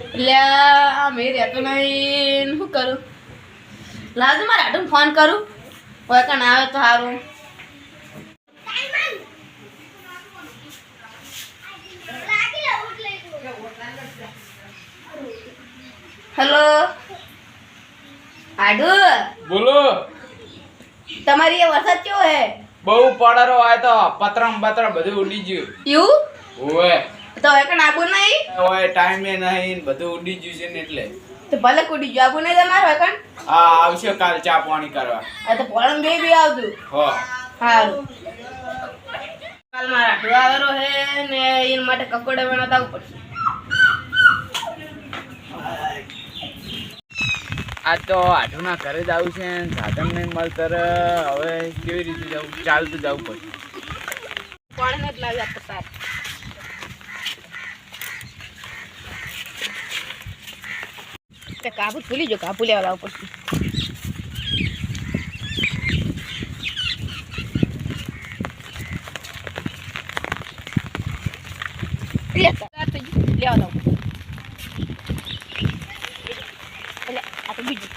એટલે આ મેં રહેતો નહીં. શું કરું? લાવજો મારે આટલું ફોન કરું. હોય કણ આવે તો સારું. હેલો આડુ? બોલો. તમારી એ વરસાદ કેવો હે? બહુ પડરો આય તો. પતરમ બતરમ બધું ઉડી ગયું. એવું? ઓવે. તો એક કણ આબુ નહીં? હવે ટાઈમે નહીં ને બધું ઉડી ગયું છે ને એટલે. તો ભલે કુડી ગયું. આબુ નહીં તમારે હોય હા આવશે કાલ ચા પાણી કરવા. આ તો પોળમ બે બી આવતું હો. સારું કાલ મારા ડ્રાઈવરો હે ને એના માટે કકોડા બનાવતા પડશે. આ તો આઠુના ઘરે જ આવું છે ને સાધન નહીં મળતર હવે કેવી રીતે જવું? ચાલતું જવું પડશે. પાણી નથી લાવ્યા તાર. કાબુ ભૂલી જો કાબુ લેવા લાવવું પડશે. લેવા લાવું એટલે આ તો બીજું.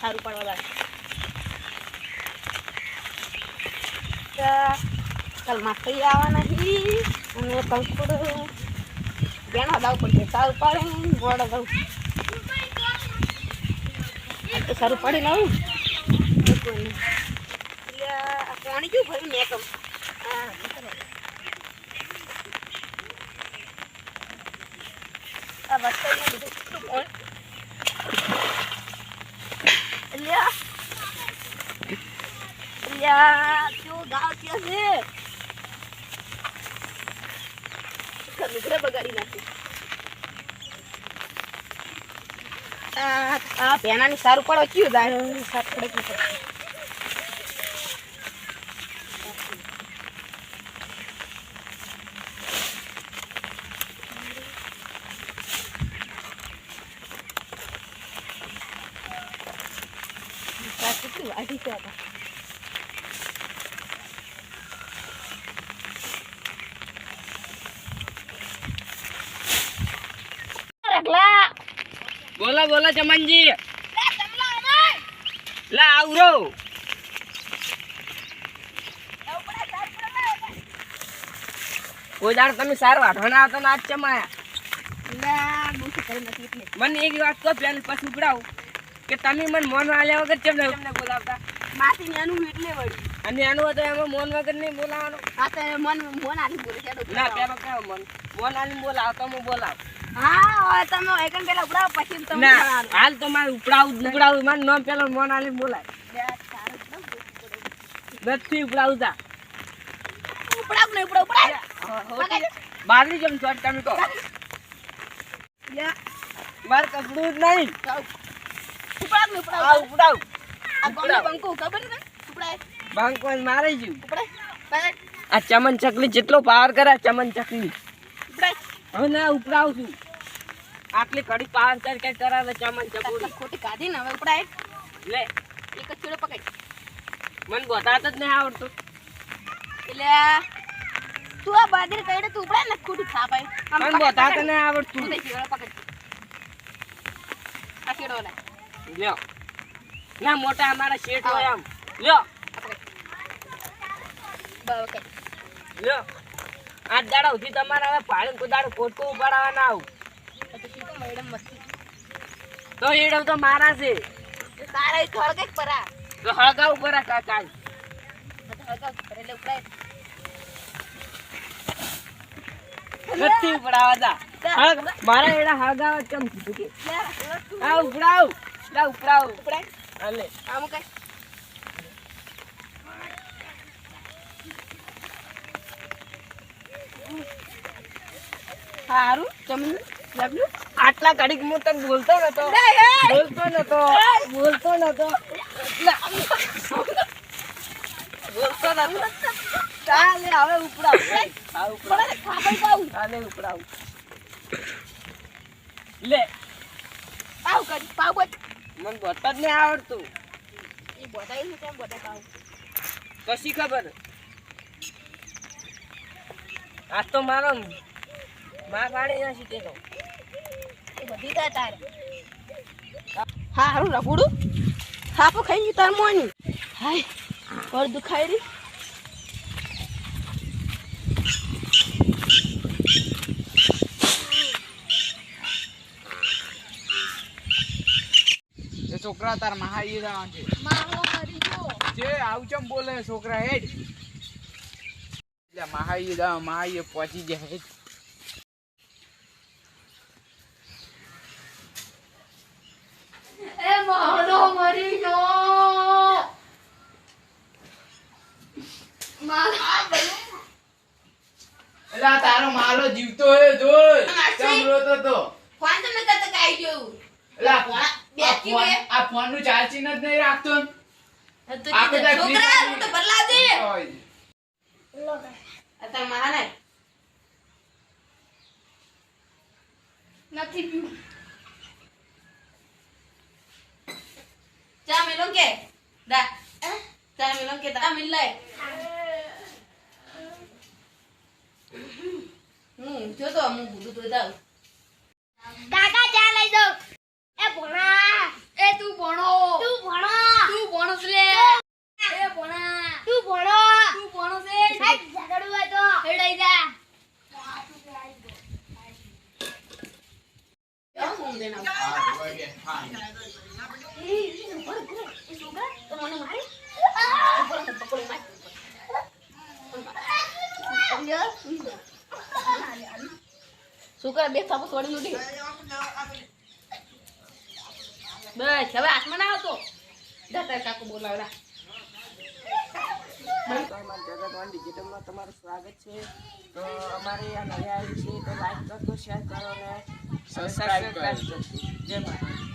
સારું પડવા લાગે. કાલ માસ્તરી આવવાના હી અને કંકુડ બેણા દાવ પડશે સારું પડે ને ગોળ દઉં આ તો સારું પડી લાવું એટલે આ પાણી કેવું ભર્યું ને એકમ હા બરાબર. આ વરસાદમાં બધું કેટલું પાણી અલ્યા અલ્યા કેવો ગાવ ત્યાં છે આખા લુગડા બગાડી નાખ્યું આ આ પેનાની સારું પડો કયું જાય સારું પડે કયું પડે આ કેટલી વાઢી છે આ રગલા બોલો બોલો ચમનજી. લા આવરો કોઈ દાડ તમે સાર વાઢવાના ના ને ના ચમાયા. મને એક વાત કહો પેલ પછી ઉપડાવ. કે તમે મને મોન આલ્યા વગર ચમ તમને બોલાવતા. માસી નાનું એટલે વળી અને એનું હતું એમાં મોન વગર નહીં બોલાવવાનું આ તો મન મન આલી બોલે ના પેલો કયો મન? મોન આલી બોલાવ તો હું બોલાવ. હા. તમે એકમ પેલા ઉડાવો પછી તમે ના હાલ તો મારે ઉપડાવું જ ઉપડાવું મારું નામ પેલો મોન આલી બોલાય. બે સારું છે ને, નથી ઉપડાવતા ઉડાવ. ને ઉડાવ ઉડાવ બારલી જેમ છો તમે કહો. લે કપડું જ નહીં. ઉડાવ ને આ ઉડાવ. ઉપડાવ આ ગોળે બંકો ખબર છે ઉડાવ બાંકો મારે જ ઉડાવ આ ચમન ચકલી જેટલો પાવર કરે ચમન ચકલી. ઉડાવ હવે ના ઉપડાવું છું. આટલી કડી પાવર કર કે કરાવે ચમન ચકલી ખોટી કાઢી ને હવે ઉડાવ લે. એક જ પકડ. મને બતાત જ નહીં આવડતું. એટલે તું આ બાદર કઈડે તું ઉડાવ ને ખોટી ખા ભાઈ મને બતાત. નહીં આવડતું. છેડો પકડ. આ છેડો લે લ્યો. ના મોટા અમારા શેઠ હોય આમ. લ્યો. લ્યો. આઠ દાડા સુધી તમારે હવે પાણી કુદાડું કોટકું ઉપાડવાના આવું. મેડમ મસ્તી તો એડમ તો મારા છે. તારા થોડ કંઈક પરા. તો હળગાવ ઉપર આ કાકા એટલે ઉડાય નથી ઉપડાવતા. હળગ- મારા એડા હળગાવ કેમ કીધું કે? આ ઉપડાવ લા ઉપડાવ. ઉડાય હાલે આમ કઈ સારું તમે લાગ્યું આટલા ઘડીક હું તને બોલતો નતો. બોલતો નતો. બોલતો નતો. બોલતો નતો. ચાલે હવે ઉપડાવ. હા ઉપડાવ. ચાલે ઉપડાવ. લે. પાઉં કરી પાવ મને બતા જ નહીં આવડતું. એ બધાય કેમ બધા પાવ? કશી ખબર? આજ તો મારો મા કાઢી નાખી તે તો. એ તારે. હા હારું રખુડું હાપો ખાઈ ગયું તાર મોની. હાય પર દુખાય રી છોકરા તાર મહાઈ જવાનું છે. જે આવું ચમ બોલે છોકરા હેડ. એટલે મહાઈ મહા મહાઈ પહોંચી જાય હેડ એ મારો મરી ગયો એટલે આ તારો માલો જીવતો હે જોઈ? ચમ રોતો તો. ફોન તમને કરતા કાઈ ગયો એટલે આ ફોન- બે આ ફોન આ ફોનનું ચાર્જિંગ જ નહીં રાખતો ને. તો છોકરા હું તો બદલા દે લો અત્યારે મારા નહીં નથી પીવું. ચા મિલો કે? દા ચા મિલો કે? દા મિલ લે હું જો તો હું ભૂલું તો જાઉં કાકા ચા લઈ દો એ ભણા એ તું ભણો તું ભણો તું ભણો લે એ ભણા તું ભણો તું ભણો છે સાહેબ ઝઘડું હોય તો હેડાઈ જા કેમ હું દેના હા, હોય કે. હા. છોકરા બે થાપો છોડી લૂટી બસ હવે હાથમાં ના આવતો. દાતા કાકુ બોલાવડા. ડિજિટલમાં તમારું સ્વાગત છે. તો અમારે આ નવી આવી છે તો લાઈક કરજો શેર કરો ને સબસ્ક્રાઈબ કરજો. જય માતા